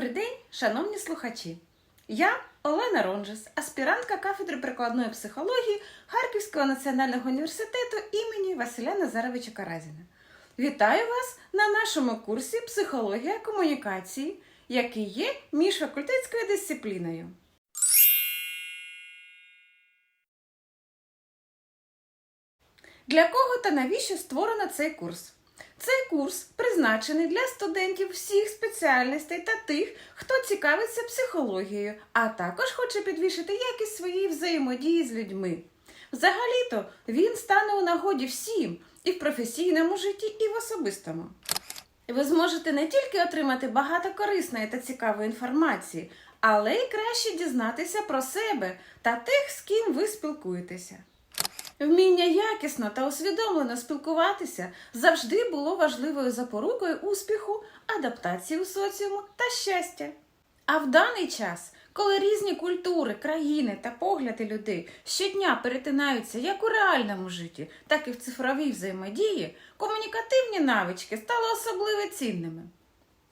Добрий день, шановні слухачі! Я Олена Ронжес, аспірантка кафедри прикладної психології Харківського національного університету імені Василя Назаровича Каразіна. Вітаю вас на нашому курсі Психологія комунікації, який є міжфакультетською дисципліною. Для кого та навіщо створено цей курс? Цей курс призначений для студентів всіх спеціальностей та тих, хто цікавиться психологією, а також хоче підвищити якість своєї взаємодії з людьми. Взагалі-то він стане у нагоді всім і в професійному житті, і в особистому. Ви зможете не тільки отримати багато корисної та цікавої інформації, але й краще дізнатися про себе та тих, з ким ви спілкуєтеся. Вміння якісно та усвідомлено спілкуватися завжди було важливою запорукою успіху, адаптації у соціуму та щастя. А в даний час, коли різні культури, країни та погляди людей щодня перетинаються як у реальному житті, так і в цифровій взаємодії, комунікативні навички стали особливо цінними.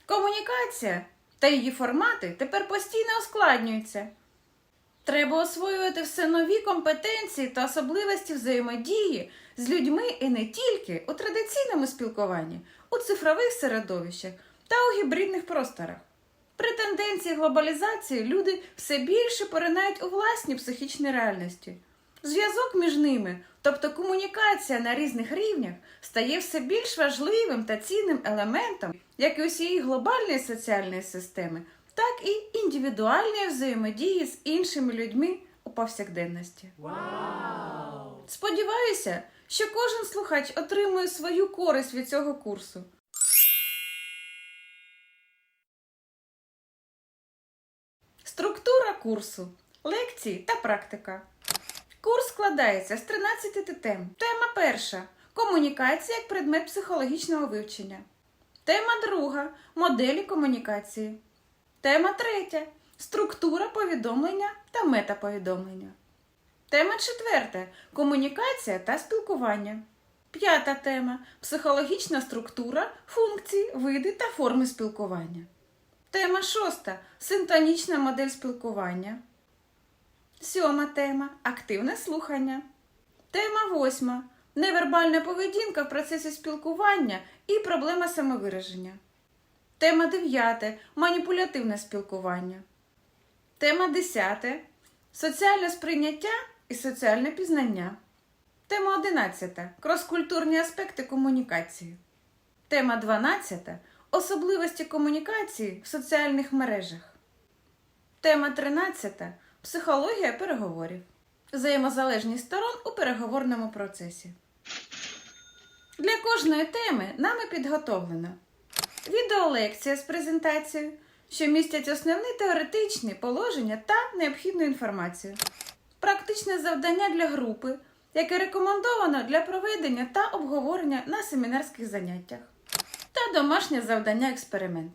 Комунікація та її формати тепер постійно ускладнюються. Треба освоювати все нові компетенції та особливості взаємодії з людьми і не тільки у традиційному спілкуванні, у цифрових середовищах та у гібридних просторах. При тенденції глобалізації люди все більше поринають у власні психічні реальності. Зв'язок між ними, тобто комунікація на різних рівнях, стає все більш важливим та цінним елементом як і усієї глобальної соціальної системи, так і індивідуальної взаємодії з іншими людьми у повсякденності. Сподіваюся, що кожен слухач отримує свою користь від цього курсу. Структура курсу, лекції та практика. Курс складається з 13 тем. Тема перша комунікація як предмет психологічного вивчення. Тема друга моделі комунікації. Тема третя структура повідомлення та метаповідомлення. Тема четверта комунікація та спілкування. П'ята тема психологічна структура, функції, види та форми спілкування. Тема шоста синтонічна модель спілкування. Сьома тема активне слухання. Тема восьма невербальна поведінка в процесі спілкування і проблема самовираження. Тема 9. Маніпулятивне спілкування. Тема 10. Соціальне сприйняття і соціальне пізнання. Тема 11. Кроскультурні аспекти комунікації. Тема 12. Особливості комунікації в соціальних мережах. Тема 13. Психологія переговорів. Взаємозалежність сторон у переговорному процесі. Для кожної теми нами підготовлено відеолекція з презентацією, що містять основні теоретичні положення та необхідну інформацію, практичне завдання для групи, яке рекомендовано для проведення та обговорення на семінарських заняттях, та домашнє завдання експеримент.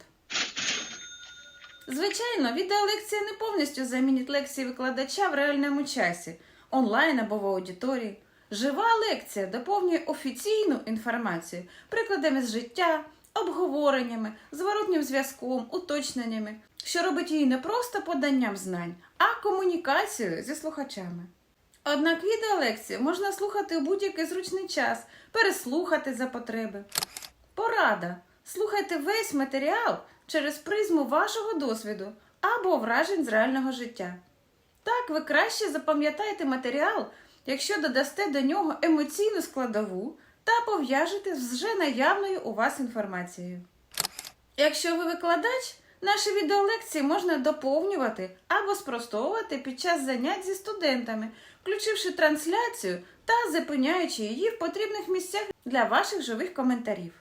Звичайно, відеолекція не повністю замінить лекції викладача в реальному часі, онлайн або в аудиторії. Жива лекція доповнює офіційну інформацію прикладами з життя, обговореннями, зворотнім зв'язком, уточненнями, що робить її не просто поданням знань, а комунікацією зі слухачами. Однак відеолекцію можна слухати у будь-який зручний час, переслухати за потреби. Порада. Слухайте весь матеріал через призму вашого досвіду або вражень з реального життя. Так ви краще запам'ятаєте матеріал, якщо додасте до нього емоційну складову та пов'яжете з вже наявною у вас інформацією. Якщо ви викладач, наші відеолекції можна доповнювати або спростовувати під час занять зі студентами, включивши трансляцію та зупиняючи її в потрібних місцях для ваших живих коментарів.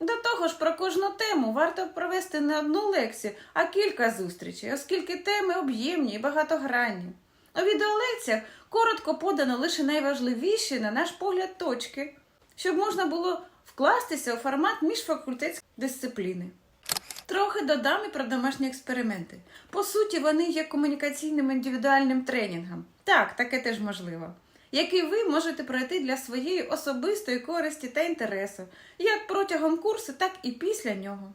До того ж, про кожну тему варто провести не одну лекцію, а кілька зустрічей, оскільки теми об'ємні і багатогранні. У відеолекціях коротко подано лише найважливіші, на наш погляд, точки, щоб можна було вкластися у формат міжфакультетської дисципліни. Трохи додам і про домашні експерименти. По суті, вони є комунікаційним індивідуальним тренінгом. Так, таке теж можливо. Який ви можете пройти для своєї особистої користі та інтересу, як протягом курсу, так і після нього.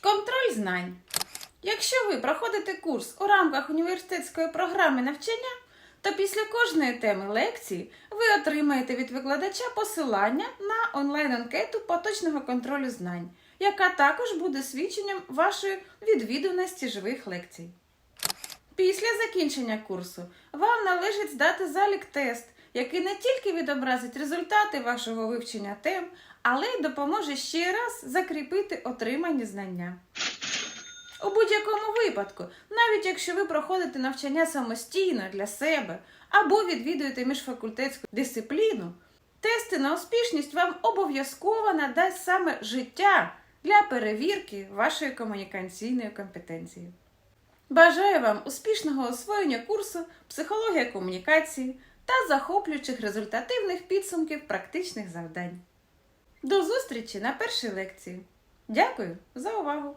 Контроль знань. Якщо ви проходите курс у рамках університетської програми навчання, то після кожної теми лекції ви отримаєте від викладача посилання на онлайн-анкету поточного контролю знань, яка також буде свідченням вашої відвідуваності живих лекцій. Після закінчення курсу вам належить здати залік-тест, який не тільки відобразить результати вашого вивчення тем, але й допоможе ще раз закріпити отримані знання. У будь-якому випадку, навіть якщо ви проходите навчання самостійно для себе або відвідуєте міжфакультетську дисципліну, тести на успішність вам обов'язково надасть саме життя для перевірки вашої комунікаційної компетенції. Бажаю вам успішного освоєння курсу Психологія комунікації та захоплюючих результативних підсумків практичних завдань. До зустрічі на першій лекції. Дякую за увагу!